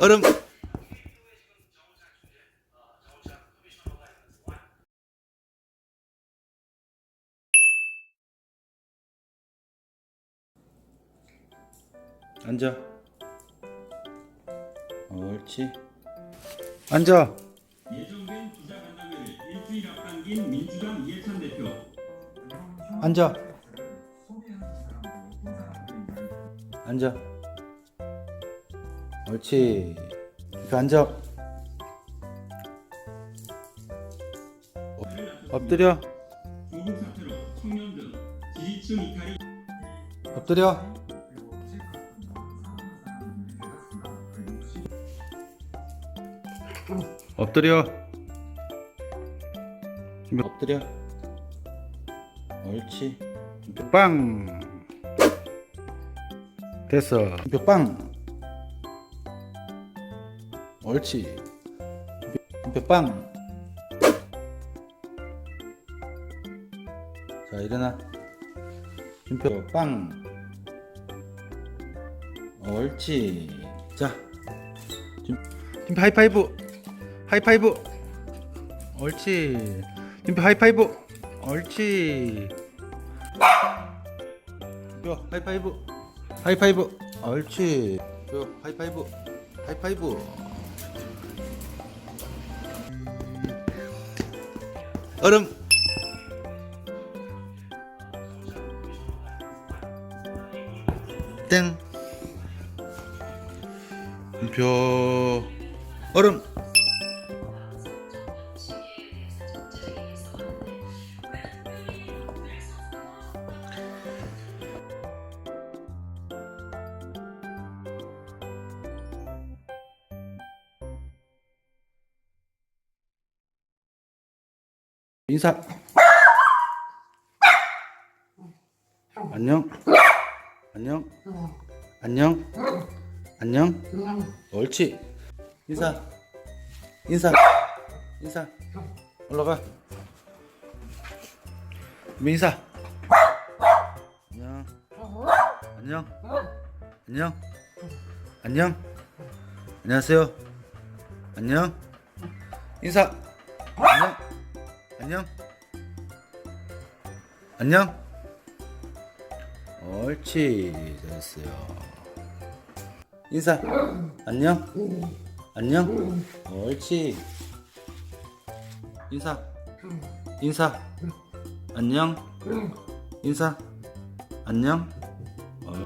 얼음. 앉아. 옳지. 앉아. 예정된 기자 간담회를 일주일 앞당긴 민주당 이해찬 대표. 앉아. 앉아 옳지. 이렇게 앉아. 어, 엎드려. 엎드려. 엎드려. 엎드려. 옳지. 빵. 됐어. 빵 옳지 준비, 준비 빵 자, 일어나. 빵. 옳지. 자. 준, 준표 하이파이브. 하이파이브. 옳지. 준표 하이파이브. 옳지. 준표 하이파이브. 하이파이브. 옳지. 준표 하이파이브. 하이파이브. 얼음. 땡. 표 얼음. 인사. 안녕. 안녕. 안녕. 안녕. 옳지. 인사. 인사. 인사. 올라가. 민사. 안녕. 안녕. 안녕. 안녕. 안녕하세요. 안녕. 인사. 안녕. 안녕. 안녕. 옳지. 잘했어요. 인사. 안녕. 안녕. 옳지. 인사. 인사. 안녕. 인사. 안녕. 어.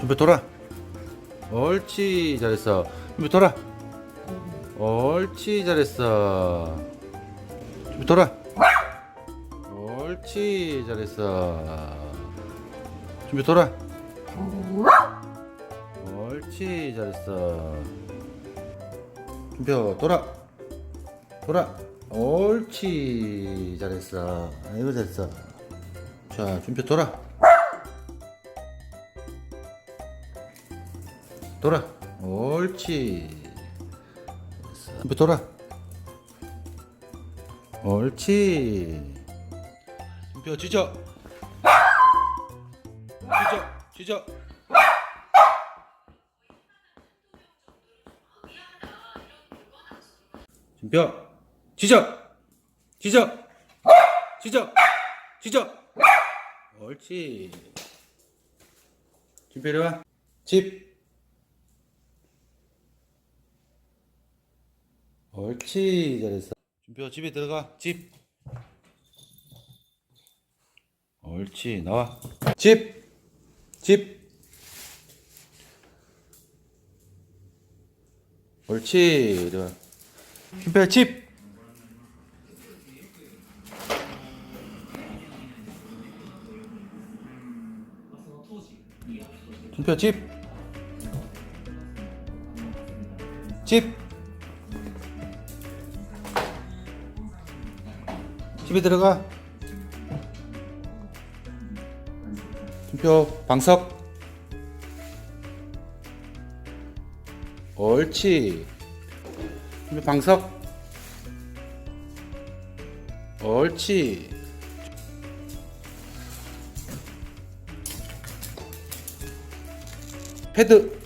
준비 돌아. 옳지. 잘했어. 준비 돌아. 옳지. 잘했어. 준비 돌아. 옳지. 잘했어. 준비 돌아. 옳지 잘했어. 준표 돌아. 돌아. 옳지 잘했어. 아이고 잘했어. 자 준표 돌아. 돌아. 옳지. 준표 돌아. 옳지 준표 쥐져 쥐져 쥐져 준표 지적 지적 지적 지적 옳지. 준표 이리 와집. 옳지. 잘했어. 준표 집에 들어가. 집 옳지. 나와. 집 집. 옳지. 이리 와. 준표야 집. 준표 집. 집. 집에 들어가. 표 방석. 옳지. 준표 방석. 옳지. 패드.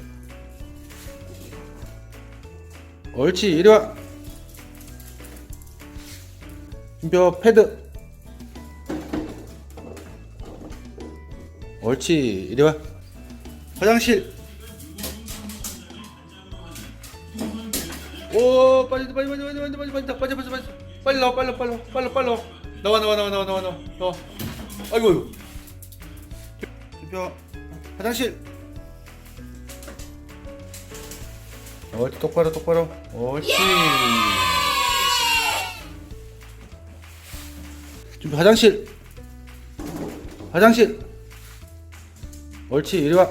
옳지 이리 와 준표 패드 옳지 이리 와 화장실 오 빨리 빨리 빨리 빨리 빨리 빨리 빨리 빨리 빨리 빨리 빨리 나와 빨리 빨리 빨리 빨리 나와 나와 나와 나와 나와 나와 나와 아이고 준표 화장실 옳지 똑바로 똑바로 옳지 준비 화장실 화장실 옳지 이리 와.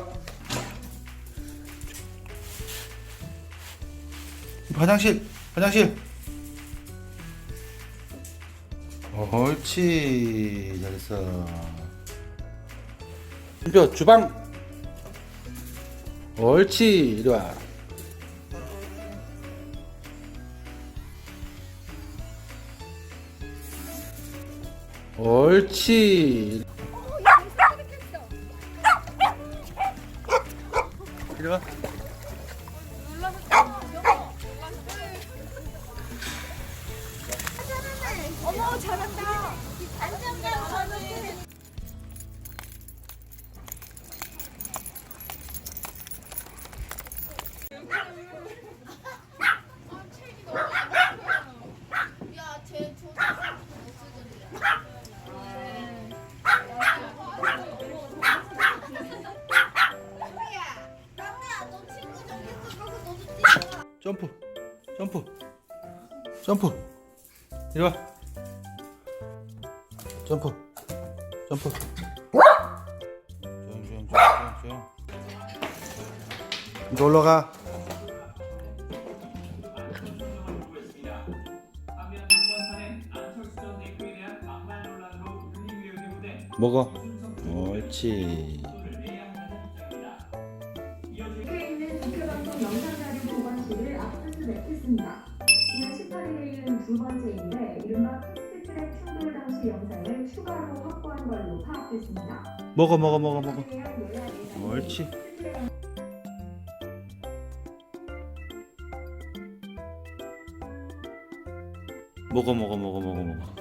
화장실 화장실. 옳지 잘했어. 준표 주방. 옳지 이리 와. 옳지 哥 점프. 점프. 점프. 이리 와. 점프. 점프. 조용 조용 조용 조용 이제 올라가. 한편 당권 먹어 먹어 먹어 먹어. 옳지. 먹어 먹어 먹어 먹어 먹어.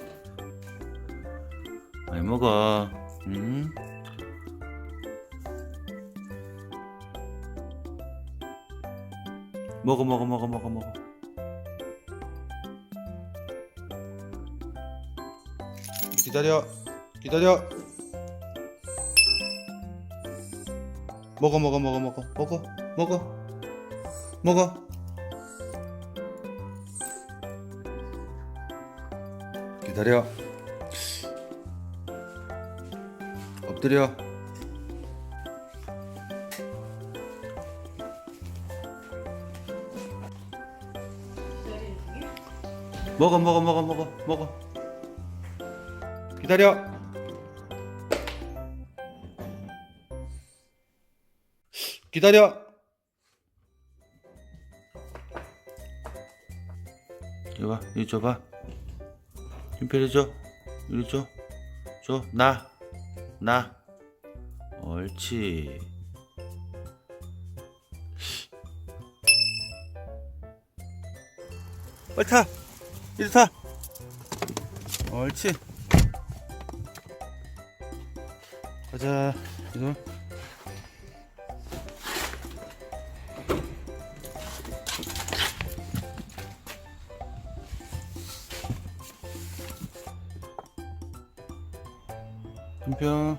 많이 먹어. 응 먹어 먹어 먹어 먹어 먹어. 기다려. 기다려 먹어 먹어 먹어 먹어. 먹어 먹어. 먹어. 기다려. 엎드려. 먹어 먹어 먹어 먹어 먹어. 기다려 기다려 이리 와 이리 줘봐 김필이 줘. 이리 줘. 줘. 나. 나. 옳지. 빨리 타. 이리 타. 옳지. 가자. 이거. 冰冰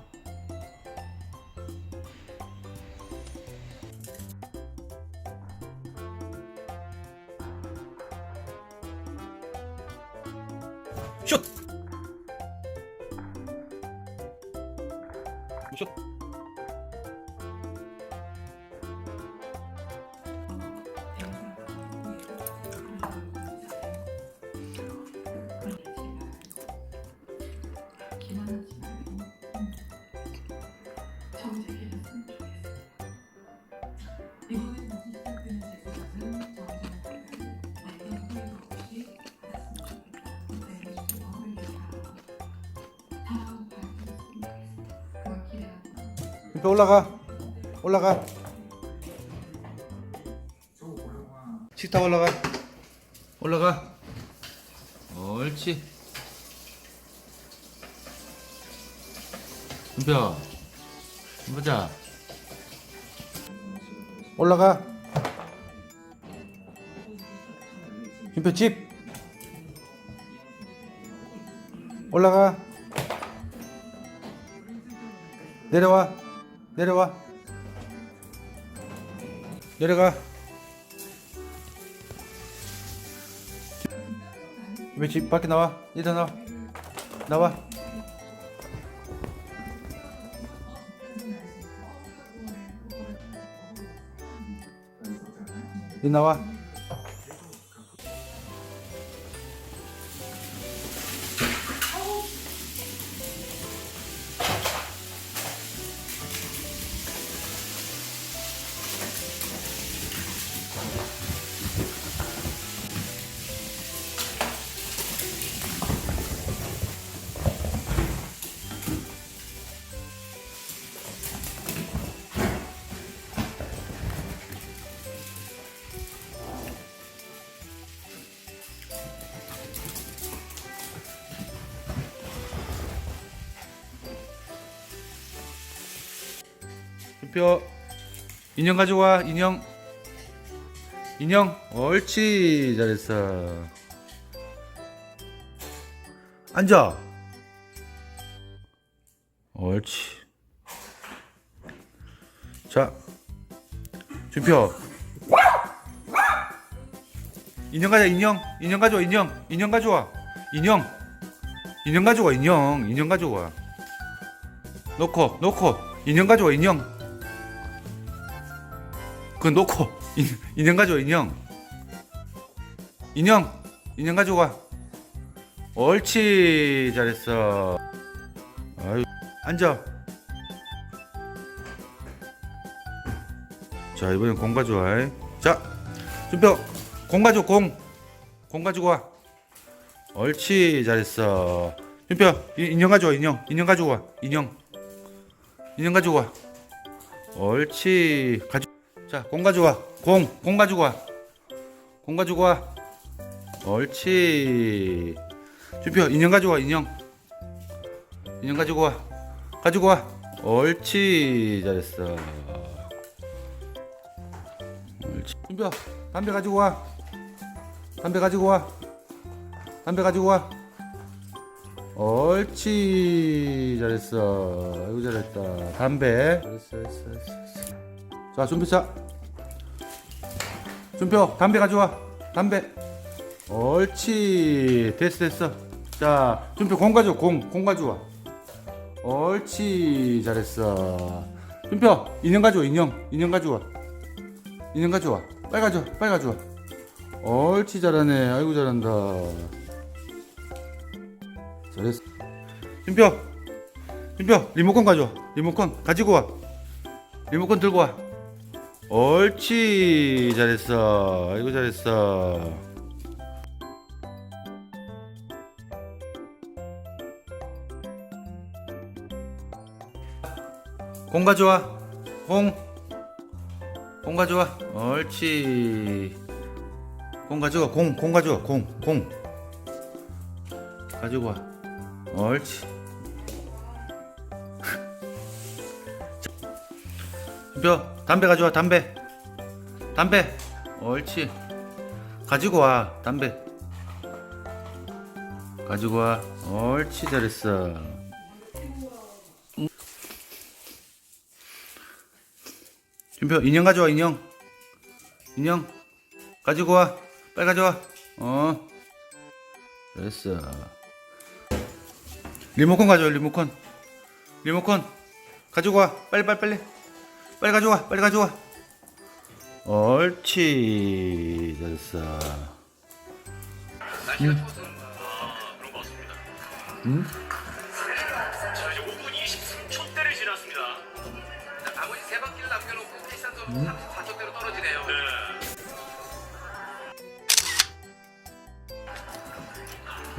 금평 올라가. 올라가. 식탁 올라가. 올라가. 옳지. 준표. 보자. 올라가. 준표 집. 올라가. 내려와. 내려와. 내려가. 왜 집 밖에 나와? 일단 나와. 나와. 이 나와. 투표. 인형 가져와 인형. 인형 옳지 잘했어. 앉아. 옳지. 자 준표. 인형 가자 인형. 인형 가져와 인형. 인형 가져와. 인형. 인형 가져와 인형. 인형 가져와. 놓고 놓고. 인형 가져와 인형 그거 놓고 인, 인형 가져와 인형. 인형 인형 가져와. 옳지 잘했어. 아유 앉아. 자 이번엔 공 가져와. 자 준표 공 가져와 공공 가지고 와. 옳지 잘했어. 준표 이- 인형 가져와 인형. 인형 가져와 인형. 인형 가지고 와. 옳지 가져 자, 공 가져와. 공, 공 가지고 와. 공 가지고 와. 옳지. 주표, 인형 가져와, 인형. 인형 가지고 와. 가지고 와. 옳지. 잘했어. 옳지. 준표, 담배 가지고 와. 담배 가지고 와. 담배 가지고 와. 옳지. 잘했어. 아이고, 잘했다. 담배. 잘했어, 잘했어, 잘했어. 자, 준표 차. 준표, 담배 가져와. 담배. 옳지. 됐어, 됐어. 자, 준표 공 가져와. 공, 공 가져와. 옳지. 잘했어. 준표, 인형 가져와. 인형, 인형 가져와. 인형 가져와. 빨리 가져와. 빨리 가져와. 옳지, 잘하네. 아이고, 잘한다. 잘했어. 준표, 준표, 리모컨 가져와. 리모컨 가지고 와. 리모컨 들고 와. 옳지. 잘했어. 아이고 잘했어. 공 가져와 공. 공 가져와 옳지. 공 가져와 공, 공 가져와 공, 공. 가지고 와. 옳지 뼈. 담배 가져와 담배. 담배. 옳지. 가지고 와 담배. 가지고 와. 옳지 잘했어. 준표 인형 가져와 인형. 인형. 가지고 와. 빨리 가져와. 어. 됐어. 리모컨 가져와 리모컨. 리모컨. 가지고 와. 빨리 빨리 빨리 빨리 가져와 빨리 가져와 옳지 됐어 날씨가 추워서 그런 것 같습니다. 응? 자, 이제 5분 23초 대를 지났습니다. 나머지 세 바퀴를 남겨놓고 페이스한 선수 34초 대로 떨어지네요. 네.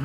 이